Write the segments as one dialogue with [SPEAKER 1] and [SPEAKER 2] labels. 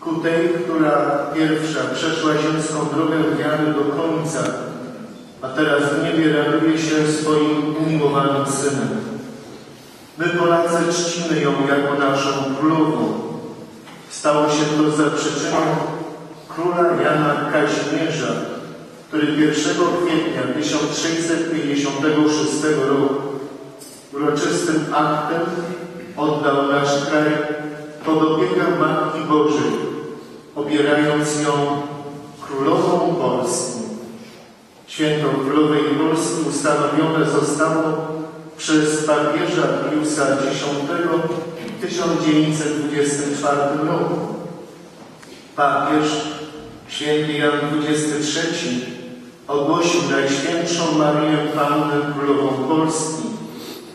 [SPEAKER 1] ku tej, która pierwsza przeszła ziemską drogę wiary do końca, a teraz w niebie raduje się swoim umiłowanym Synem. My Polacy czcimy ją jako naszą królową. Stało się to za przyczyną króla Jana Kazimierza, który 1 kwietnia 1656 roku uroczystym aktem oddał nasz kraj pod opiekę Matki Bożej, obierając ją królową Polski. Święto Królowej Polski ustanowione zostało przez papieża Piusa X w 1924 roku. Papież święty Jan XXIII ogłosił Najświętszą Marię Pannę Królową Polski,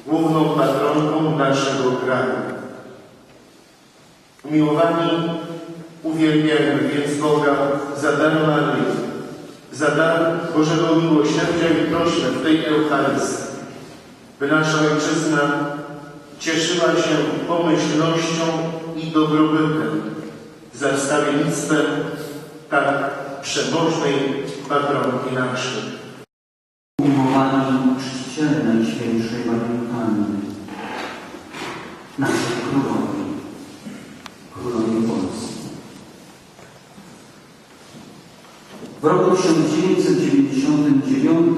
[SPEAKER 1] główną patronką naszego kraju. Umiłowani, uwielbiamy więc Boga za dar Maryi, za dar Bożego Miłosierdzia i prośmy w tej Eucharystii, by nasza Ojczyzna cieszyła się pomyślnością i dobrobytem za wstawiennictwem tak przemożnej patronki naszej.
[SPEAKER 2] Umiłowani Maryi Panny, naszej Królowej, Królowej Polski. W roku 1999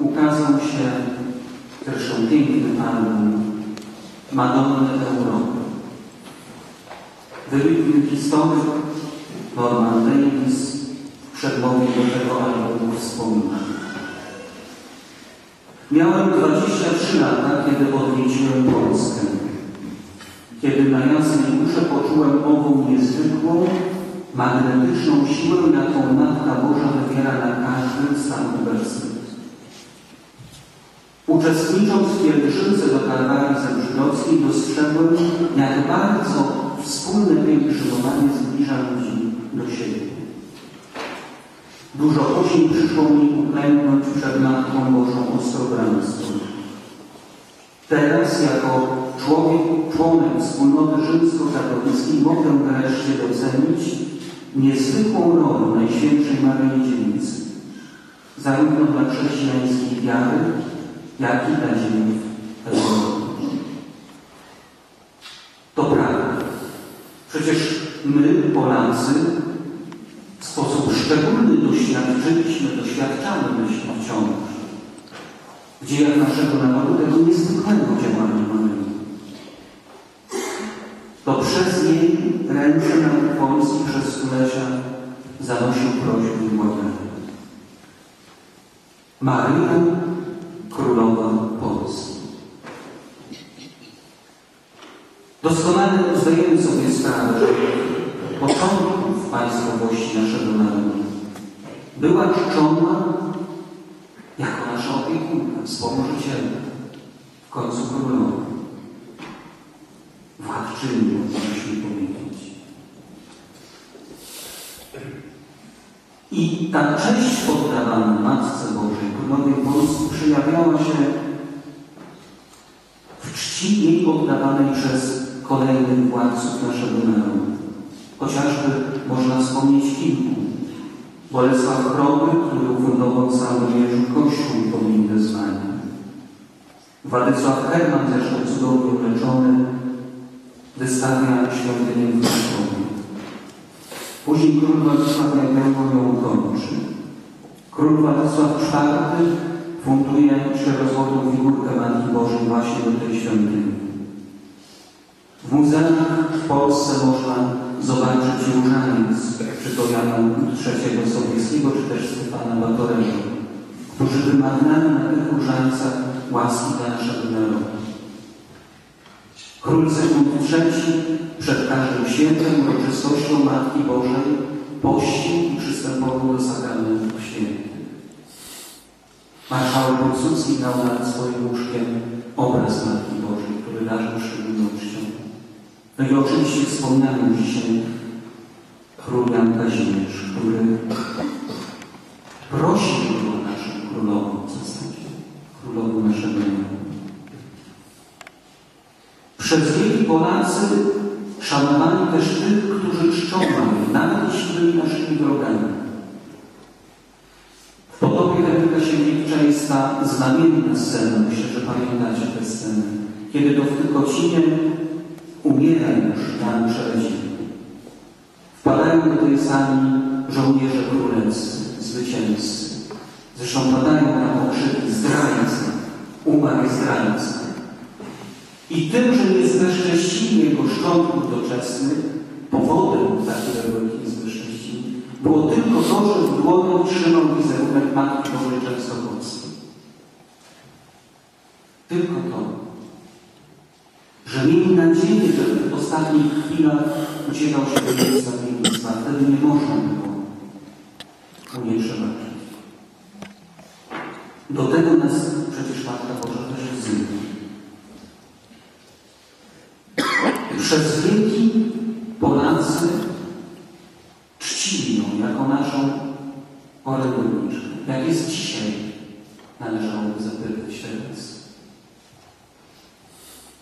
[SPEAKER 2] ukazał się zresztą piękny album Madonna Europy. Wybitny historyk Norman Davis w przedmowie do tego albumu wspomina. Miałem 23 lata, kiedy odwiedziłem Polskę. Kiedy na jasnej górze poczułem ową niezwykłą, magnetyczną siłę, jaką Matka Boża wywiera na każdy stan uniwersytet. Uczestnicząc w pielgrzymce do Kalwarii Zebrzydzkiej dostrzegłem, jak bardzo wspólne pielgrzymowanie zbliża ludzi do siebie. Dużo później przyszło mi uklęknąć przed Matką Bożą Ostrobrańską. Teraz jako człowiek, członek wspólnoty rzymsko-katolickiej mogę wreszcie docenić niezwykłą rolę Najświętszej Maryi Dziewicy, zarówno dla chrześcijańskiej wiary, jak i dla ziemi Europy. To prawda. Przecież my, Polacy, w sposób szczególny doświadczyliśmy, doświadczamy myślę wciąż w dziejach naszego narodu tego niezwykłego działania Maryi. To przez jej ręce polski przez stulecia zanosił prośby i błagania. Maryja, Królowa Polski. Doskonale zdajemy sobie sprawę, że początków państwowości naszego narodu była czczona jako nasza opiekunka, wspomożycielka, w końcu królowa, I ta cześć oddawana Matce Bożej, Królowej Polski przejawiała się w czci jej oddawanej przez kolejnych władców naszego narodu. Chociażby można wspomnieć kilku. Bolesław Chroby, który ufundował cały Jerzy Kościół pomimo wyzwania. Władysław Herman, zresztą cudownie uleczony, wystawia świątynię w Krakowie. Później król Władysław Jagiełło ją kończy. Król Władysław IV funduje czterozłotą figurkę Matki Bożej właśnie do tej świątyni. W muzeach w Polsce można zobaczyć różaniec, Jana III Sobieskiego, czy też Stefana Batorego, którzy wymawiali na tych różańcach łaski dla naszego narodu. Król Zygmunt III przed każdym świętem, uroczystością Matki Bożej pościł i przystępował do sakramentów świętych. Marszałek Pilsudski miał nad swoim łóżkiem obraz Matki Bożej, który darzył szczególnością. No i oczywiście wspomniany dzisiaj król Jan Kazimierz, który prosił o naszą królową w zasadzie, królową naszego narodu. Przez wieki Polacy szanowali też tych, którzy czczą naszymi naszymi wrogami. W podobie Henryka Sienkiewicza jest ta znamienna scena, myślę, że pamiętacie tę scenę, kiedy to w Tykocinie umiera już Jan Szerezin. Wpadają do tej sali żołnierze królewscy, zwycięzcy. Zresztą padają na pokrzyki zdrajcy, umarł zdrajcy. I tym, że nie zbezcześcili jego szczątków doczesnych, powodem takiego ich zbezcześcili, było tylko to, że w dłoni trzymał wizerunek Matki Bożej Częstochowskiej. Tylko to, że mieli nadzieję, że w ostatnich chwilach uciekał się do miejsca pielnictwa. Wtedy nie można było mu nie przebaczyć. Do tego nas przecież Matka Boża też wzywa. Przez wieki Polacy czcili ją jako naszą orędowniczkę. Jak jest dzisiaj, należałoby zapytać teraz.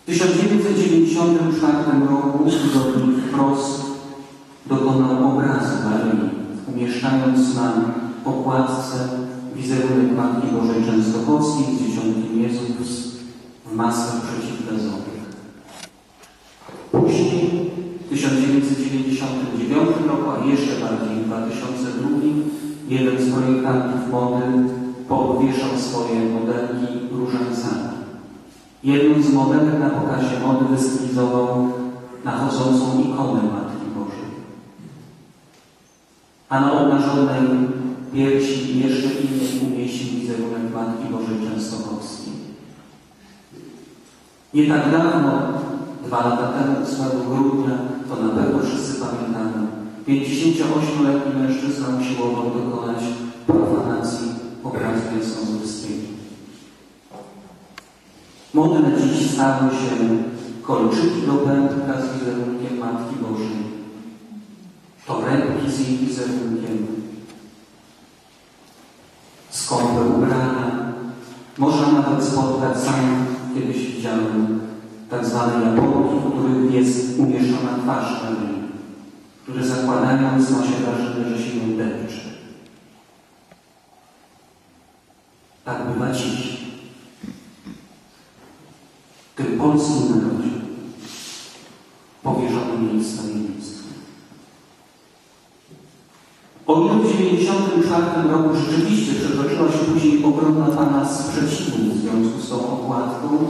[SPEAKER 2] W 1994 roku tygodnik Wprost dokonał obrazu Maryi, umieszczając na okładce wizerunek Matki Bożej Częstochowskiej z dziesiątkiem Jezus w maskach przeciwgazowych. Później, w 1999 roku, a jeszcze bardziej w 2002, jeden z projektantów mody powieszał swoje modelki różańcami. Jedną z modelek na pokazie mody wystylizował nachodzącą ikonę Matki Bożej. A na obnażonej piersi jeszcze innej umieścił wizerunek Matki Bożej Częstochowskiej. Nie tak dawno, dwa lata temu, 8 grudnia, to na pewno wszyscy pamiętamy, 58-letni mężczyzna usiłował dokonać profanacji obrazu jasnozorskiego. Modne dziś stały się kolczyki do pępka z wizerunkiem Matki Bożej, torebki z jej wizerunkiem, skąpe ubrania. Można nawet spotkać, sam kiedyś widziałem, tak zwane japonki, w których jest umieszczona twarz Maryi, które zakładając ma się wrażenie, że się ją depcze. Tak bywa dziś. W tym polskim narodzie powierzono jej stawiennictwo. O ile w 1994 roku rzeczywiście przetoczyła się później ogromna pana sprzeciwu w związku z tą okładką,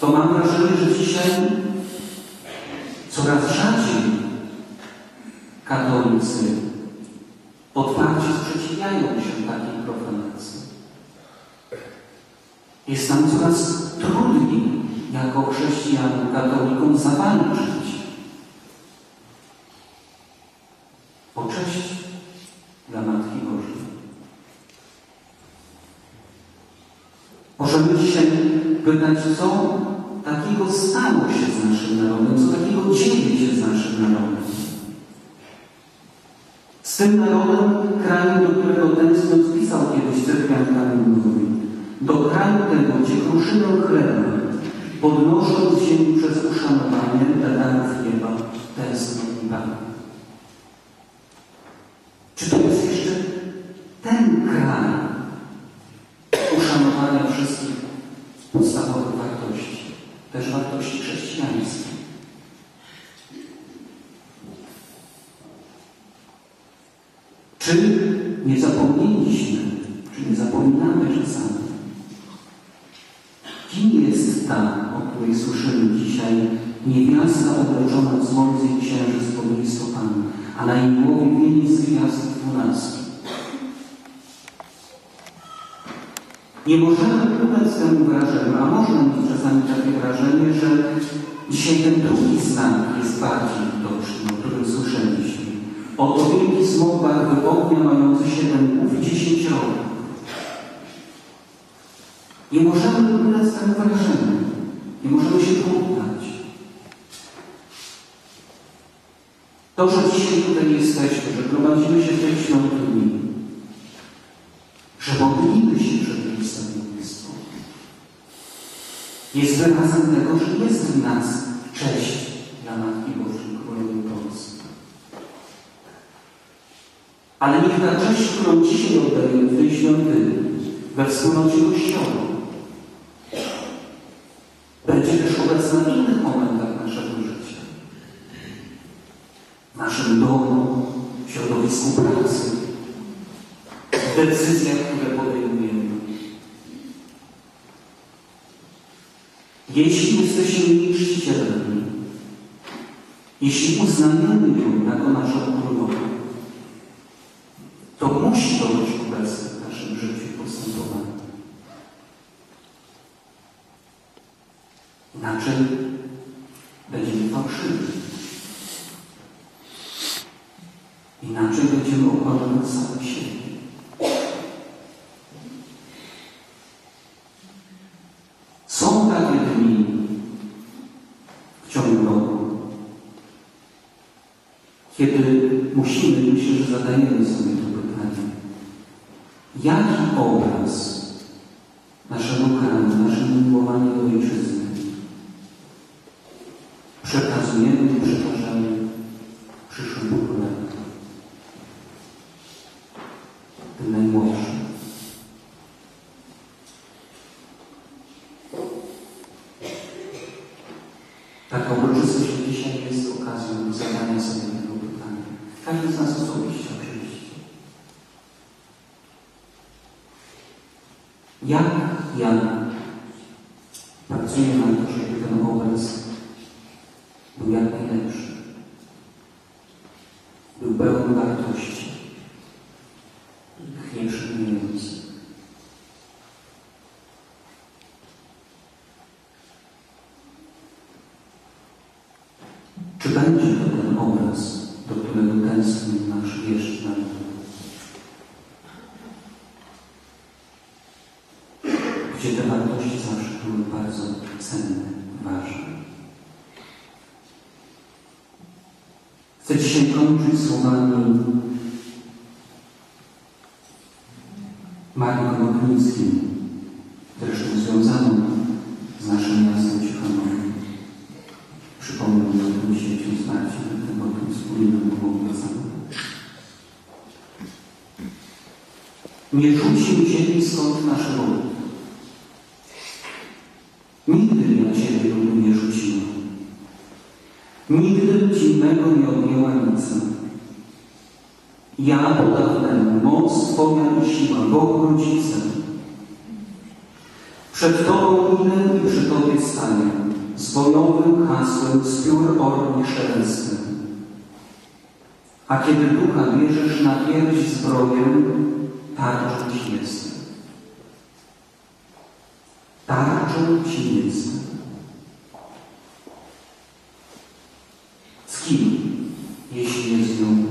[SPEAKER 2] to mam wrażenie, że dzisiaj coraz rzadziej katolicy otwarcie sprzeciwiają się takiej profanacji. Jest nam coraz trudniej jako chrześcijanom, katolikom zawalczyć o cześć dla Matki Bożej. Możemy dzisiaj pytać, co takiego stało się z naszym narodem, co takiego dzieje się z naszym narodem. Z tym narodem, krajem, do którego tęskniąc pisał kiedyś Cyprian Kamiennowy, do kraju tego, gdzie kruszyną chleba, podnosząc się przez uszanowanie darów nieba, tęsknią i Pan. Czy to jest jeszcze ten kraj uszanowania wszystkich podstawowych wartości, też wartości chrześcijańskich? Czy nie zapomnieliśmy, czy nie zapominamy czasami, kim jest ta, o której słyszymy dzisiaj, niewiasta obleczona w słońce i księżyc pod jej stopami, a na jej głowie wieniec gwiazd dwunastki. Nie możemy udać temu wrażeniu, a można mieć czasami takie wrażenie, że dzisiaj ten drugi znak jest bardziej widoczny, o którym słyszeliśmy. Oto wielki smok barwy ognia mający siedem głów i dziesięć rogów. Nie możemy udać temu wrażeniu. Nie możemy się poddać. To, że dzisiaj tutaj jesteśmy, że gromadzimy się w tej świątyni, że modlimy się przed jej stawiennictwem, jest wyrazem tego, że jest w nas cześć dla Matki Bożej Królowej Polski. Ale niech ta cześć, którą dzisiaj oddajemy w tej świątyni, we wspólnocie Kościoła, będzie też obecna w innych momentach naszego życia. W naszym domu, w środowisku pracy, w decyzjach, które podejmujemy. Jeśli jesteśmy czcicielami, jeśli uznajemy ją jako naszą królową, to musi to być obecne w naszym życiu postępowaniu. Inaczej będziemy fałszywi. Inaczej będziemy okłamywać sami siebie. Są takie dni w ciągu roku, kiedy musimy, myślę, że zadajemy sobie to pytanie, jaki obraz naszego kraju, naszego miłowania do ojczyzny przekazujemy i przekażemy przyszłym pokoleniom, tym najmłodszym. Taka uroczystość dzisiaj jest okazją do zadania. Każdy nas osobiście oczywiście. Jak ja pracuję na to, żeby ten obraz był jak najlepszy, był pełen wartości, ich nie przyjmujący. Czy będzie to tęskni nasz naród? Gdzie te wartości zawsze były bardzo cenne, ważne. Chcę dzisiaj kończyć słowami Marii Konopnickiej, zresztą związaną z naszym miastem Ciechanowie. Przypomnę mi o tym świecie zmarciu, o tym wspólnym błogosławieniu. Nie rzucił ziemi skąd nasz lud. Nigdy na Ciebie ludu nie rzuciła. Nigdy Ci mego nie odjęła nic. Ja podawnemu, moc Twoja i siła, Bogu Rodzicem. Przed Tobą idę i przy Tobie stanę, z bojowym hasłem, z piór orni szelestem. A kiedy ducha bierzesz na pierś zbroję, tarczą Ci jestem. Tarczą Ci jestem. Z kim, jeśli nie z nią?